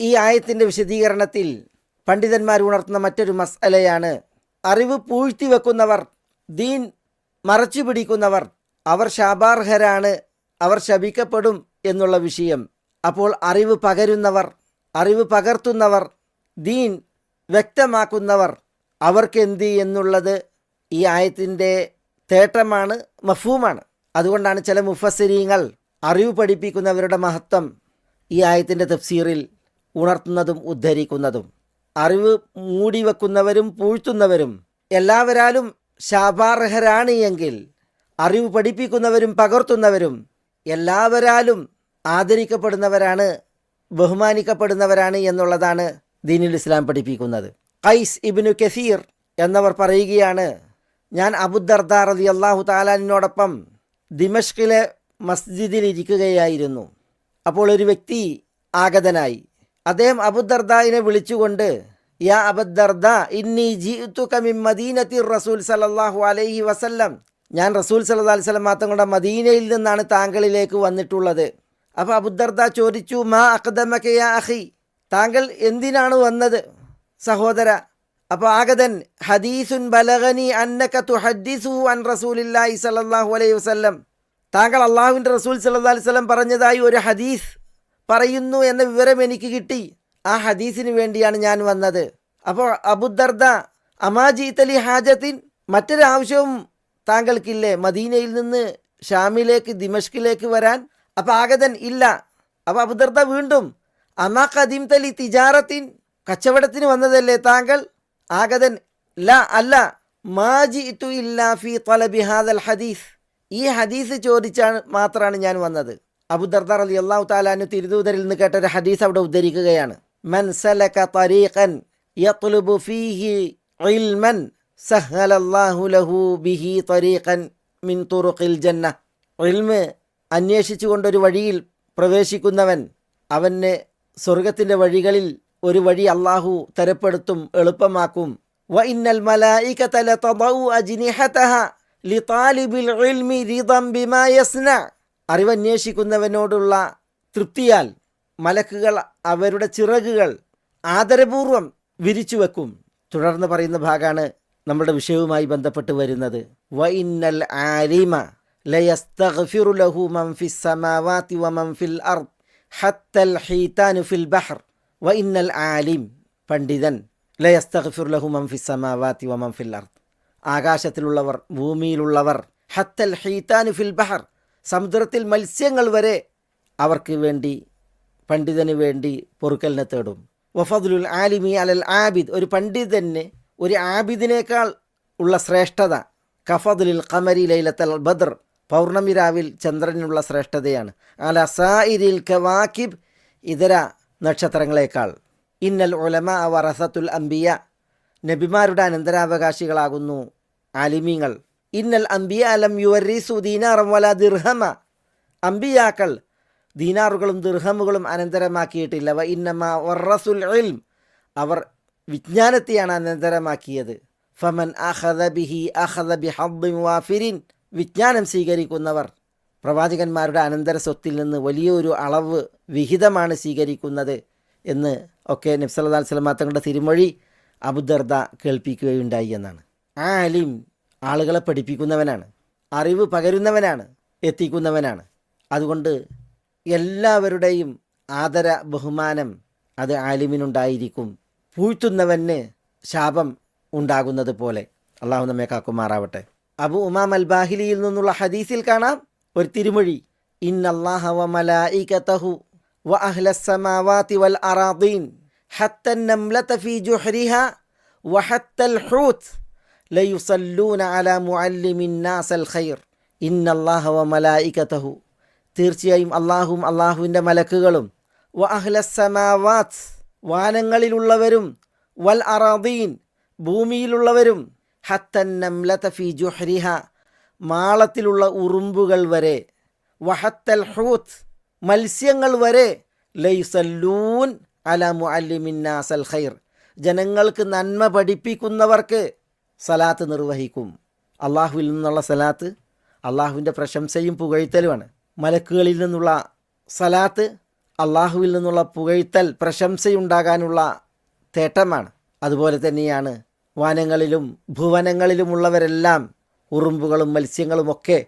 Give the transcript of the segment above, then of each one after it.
ഈ ആയത്തിന്റെ വിശദീകരണത്തിൽ പണ്ഡിതന്മാർ ഉണർത്തുന്ന മറ്റൊരു മസലയാണ്. അറിവ് പൂഴ്ത്തി വെക്കുന്നവർ ദീൻ മറച്ചു പിടിക്കുന്നവർ അവർ ശാപാർഹരാണ് അവർ ശപിക്കപ്പെടും എന്നുള്ള വിഷയം. അപ്പോൾ അറിവ് പകരുന്നവർ അറിവ് പകർത്തുന്നവർ ദീൻ വ്യക്തമാക്കുന്നവർ അവർക്കെന്ത് എന്നുള്ളത് ഈ ആയത്തിന്റെ തേട്ടമാണ് മഫൂമാണ് അതുകൊണ്ടാണ് ചില മുഫസരീങ്ങൾ അറിവ് പഠിപ്പിക്കുന്നവരുടെ മഹത്വം ഈ ആയത്തിന്റെ തഫ്സീറിൽ ഉണർത്തുന്നതും ഉദ്ധരിക്കുന്നതും. അറിവ് മൂടിവെക്കുന്നവരും പൂഴ്ത്തുന്നവരും എല്ലാവരാലും ശാപാർഹരാണ് എങ്കിൽ അറിവ് പഠിപ്പിക്കുന്നവരും പകർത്തുന്നവരും എല്ലാവരാലും ആദരിക്കപ്പെടുന്നവരാണ് ബഹുമാനിക്കപ്പെടുന്നവരാണ് എന്നുള്ളതാണ് ദീനുൽ ഇസ്ലാം പഠിപ്പിക്കുന്നത്. ഖൈസ് ഇബിനു കസീർ എന്നവർ പറയുകയാണ് ഞാൻ അബുദർദാർ റതി അള്ളാഹു താലാനിനോടൊപ്പം ദിമഷ്കിലെ മസ്ജിദിൽ ഇരിക്കുകയായിരുന്നു. അപ്പോൾ ഒരു വ്യക്തി ആഗതനായി. അദ്ദേഹം അബുദർദായിനെ വിളിച്ചുകൊണ്ട് യാ അബദ്ദർദ ഇന്നി ജീത്തുക മിൻ മദീനത്തി റസൂൽ സല്ലല്ലാഹു അലൈഹി വസല്ലം. ഞാൻ റസൂൽ സല്ലല്ലാഹു അലൈഹി വസല്ലം തങ്ങളുടെ മദീനയിൽ നിന്നാണ് താങ്കളിലേക്ക് വന്നിട്ടുള്ളത്. അപ്പോൾ അബുദർദ ചോദിച്ചു മാ അഖദമക യാ അഖി? താങ്കൾ എന്തിനാണ് വന്നത് സഹോദര? അപ്പോൾ ആഗതൻ ഹദീസുൻ ബലഗനി അന്നക തുഹദ്ദിസു അൻ റസൂലില്ലാഹി സല്ലല്ലാഹു അലൈഹി വസല്ലം. താങ്കൾ അള്ളാഹുവിന്റെ റസൂൽ സല്ലല്ലാഹു അലൈഹി വസല്ലം പറഞ്ഞതായി ഒരു ഹദീസ് പറയുന്നു എന്ന വിവരം എനിക്ക് കിട്ടി. ആ ഹദീസിന് വേണ്ടിയാണ് ഞാൻ വന്നത്. അപ്പോൾ അബുദർദ അമാജീത്തലി ഹാജത്തിൻ മറ്റൊരാവശ്യവും താങ്കൾക്കില്ലേ? മദീനയിൽ നിന്ന് ഷാമിലേക്ക് ദിമഷ്കിലേക്ക് വരാൻ? അപ്പോൾ ആഗതൻ ഇല്ല. അപ്പോൾ അബുദർദ വീണ്ടും അമാ കദീം തലി തിജാറത്തിൻ കച്ചവടത്തിന് വന്നതല്ലേ താങ്കൾ? ആഗതൻ ല അല്ല മാജി ഇല്ലാ ഫി തലബി ഹാദൽ ഹദീസ്. ഈ ഹദീസ് ചോദിച്ചാണ് മാത്രമാണ് ഞാൻ വന്നത്. അബുദർദർ അലി അള്ളാഹു താലാനു തിരുദൂതരിൽ നിന്ന് കേട്ട ഒരു ഹദീസ് അവിടെ ഉദ്ധരിക്കുകയാണ്. മൻ സലക തരീഖൻ യത്ലുബു ഫീഹി ഇൽമൻ സഹലല്ലാഹു ലഹു ബിഹി തരീഖൻ മിൻ തുറുഖിൽ ജന്ന. ഇൽമ് അന്വേഷിച്ചുകൊണ്ടൊരു വഴിയിൽ പ്രവേശിക്കുന്നവൻ അവന് സ്വർഗത്തിന്റെ വഴികളിൽ ഒരു വഴി അള്ളാഹു തരപ്പെടുത്തും എളുപ്പമാക്കും. വ ഇന്നൽ മലായികത ലതദഉ അജ്നിഹതഹ ലിതാലിബിൽ ഇൽമി റിദം ബിമാ യസ്ന. അറിവന്വേഷിക്കുന്നവനോടുള്ള തൃപ്തിയാൽ മലക്കുകൾ അവരുടെ ചിറകുകൾ ആദരപൂർവം വിരിച്ചു വെക്കും. തുടർന്ന് പറയുന്ന ഭാഗമാണ് നമ്മുടെ വിഷയവുമായി ബന്ധപ്പെട്ട് വരുന്നത്. വൈന്നൽ ആലിമ ലയസ്തഗ്ഫിറു ലഹു മൻ ഫിൽ അർദ് ഹത്തൽ ഹീതാനു ഫിൽ ബഹർ. ആലിം പണ്ഡിതൻ ലയസ്തഗ്ഫിറു ലഹു മൻ ഫിൽ അർദ്. ആകാശത്തിലുള്ളവർ ഭൂമിയിലുള്ളവർ ഹത്തൽ ഹീതാനു ഫിൽ ബഹർ. സമുദ്രത്തിൽ മത്സ്യങ്ങൾ വരെ അവർക്ക് വേണ്ടി പണ്ഡിതന് വേണ്ടി പൊറുക്കലിനെ തേടും. വഫദുൽ ആലിമി അലൽ ആബിദ് ഒരു പണ്ഡിതന് ഒരു ആബിദിനേക്കാൾ ഉള്ള ശ്രേഷ്ഠത കഫദുലിൽ ഖമരി ലൈലത്തൽ ബദർ പൗർണമി രാവിൽ ചന്ദ്രനുള്ള ശ്രേഷ്ഠതയാണ്. അല സായിരിൽ കവാക്കിബ് ഇതര നക്ഷത്രങ്ങളെക്കാൾ. ഇന്നൽ ഉലമ വറസത്തുൽ അംബിയ നബിമാരുടെ അനന്തരാവകാശികളാകുന്നു ആലിമീങ്ങൾ. ഇന്നൽ അംബിയ അലം യുവരീസു ദീനാറം വല ദിർഹമ. അംബിയാക്കൾ ദീനാറുകളും ദിർഹമുകളും അനന്തരമാക്കിയിട്ടില്ല. വ ഇന്നമ വറസുൽ ഇൽം. അവർ വിജ്ഞാനത്തെയാണ് അനന്തരമാക്കിയത്. ഫമൻ അഹദബിഹി അഹദബി ഹബ്ബിം വാഫിരിൻ. വിജ്ഞാനം സ്വീകരിക്കുന്നവർ. പ്രവാചകന്മാരുടെ അനന്തര സ്വത്തിൽ നിന്ന് വലിയൊരു അളവ് വിഹിതമാണ് സ്വീകരിക്കുന്നത് എന്ന് ഒക്കെ നബ്സല്ലാ സ്വലമ തങ്ങളുടെ തിരുമൊഴി അബുദർദ കേൾപ്പിക്കുകയുണ്ടായി എന്നാണ്. ആലിം ആളുകളെ പഠിപ്പിക്കുന്നവനാണ്. അറിവ് പകരുന്നവനാണ് എത്തിക്കുന്നവനാണ്. അതുകൊണ്ട് എല്ലാവരുടെയും ആദര ബഹുമാനം അത് ആലിമിനുണ്ടായിരിക്കും. പൂഴ്ത്തുന്നവന് ശാപം ഉണ്ടാകുന്നത് പോലെ. അള്ളാഹു നമ്മെ കാക്കുമാറാവട്ടെ. അബു ഉമാം അൽബാഹിലിയിൽ നിന്നുള്ള ഹദീസിൽ കാണാം. ഒരു തിരുമൊഴി. ഇന്നല്ലാഹു വ വൽ ഹത്തൻ നംലത ഫീ ജുഹ്രിഹ വഹത്തൽ ഹൂത്ത്. ലയുസല്ലൂന അല മുഅല്ലിമിന്നാസൽ ഖൈർ. ഇന്നല്ലാഹ തീർച്ചയായും അള്ളാഹും അള്ളാഹുവിന്റെ മലക്കുകളും. വ അഹ്ലസമാവാത്ത് വാനങ്ങളിലുള്ളവരും വൽ അറാദീൻ ഭൂമിയിലുള്ളവരും ഹത്തൻ നംലതഫി ജുഹ്രിഹ മാളത്തിലുള്ള ഉറുമ്പുകൾ വരെ. വഹത്തൽ ഹൂത്ത് മത്സ്യങ്ങൾ വരെ. ലൈസല്ലൂൻ അല മുഅല്ലിമിന്നാസൽ ഖൈർ. ജനങ്ങൾക്ക് നന്മ പഠിപ്പിക്കുന്നവർക്ക് സലാത്ത് നിർവഹിക്കും. അള്ളാഹുവിൽ നിന്നുള്ള സലാത്ത് അള്ളാഹുവിന്റെ പ്രശംസയും പുകഴ്ത്തലുമാണ്. മലക്കുകളിൽ നിന്നുള്ള സലാത്ത് അള്ളാഹുവിൽ നിന്നുള്ള പുകഴ്ത്തൽ പ്രശംസയുണ്ടാകാനുള്ള തേട്ടമാണ്. അതുപോലെ തന്നെയാണ് വനങ്ങളിലും ഭുവനങ്ങളിലുമുള്ളവരെല്ലാം ഉറുമ്പുകളും മത്സ്യങ്ങളുമൊക്കെ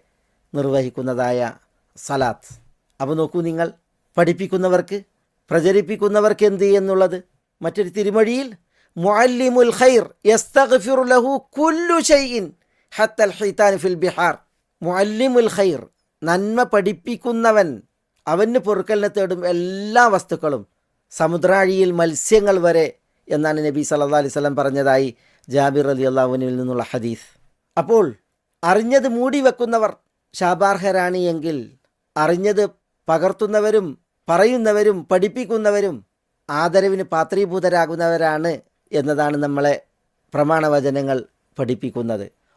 നിർവഹിക്കുന്നതായ സലാത്ത്. അപ്പോൾ നോക്കൂ നിങ്ങൾ പഠിപ്പിക്കുന്നവർക്ക് പ്രചരിപ്പിക്കുന്നവർക്ക് എന്ത് എന്നുള്ളത് മറ്റൊരു തിരുമൊഴിയിൽ മുഅല്ലിമുൽ ഖൈർ യസ്തഗ്ഫിറു ലഹു കുല്ലു ഷൈഇൻ ഹത്തൽ ഹിതാൻ ഫിൽ ബിഹാർ. മുഅല്ലിമുൽ ഖൈർ നന്മ പഠിപ്പിക്കുന്നവൻ അവന് പൊറുക്കലിനെ തേടും എല്ലാ വസ്തുക്കളും സമുദ്രാഴിയിൽ മത്സ്യങ്ങൾ വരെ എന്നാണ് നബി സല്ലല്ലാഹു അലൈഹി വസല്ലം പറഞ്ഞതായി ജാബിർ അലി അള്ളാഹുവിനിൽ നിന്നുള്ള ഹദീസ്. അപ്പോൾ അറിഞ്ഞത് മൂടി വെക്കുന്നവർ ശാപാർഹരാണ് എങ്കിൽ അറിഞ്ഞത് പകർത്തുന്നവരും പറയുന്നവരും പഠിപ്പിക്കുന്നവരും ആദരവിന് പാത്രീഭൂതരാകുന്നവരാണ് എന്നതാണ് നമ്മളെ പ്രമാണവചനങ്ങൾ പഠിപ്പിക്കുന്നത്.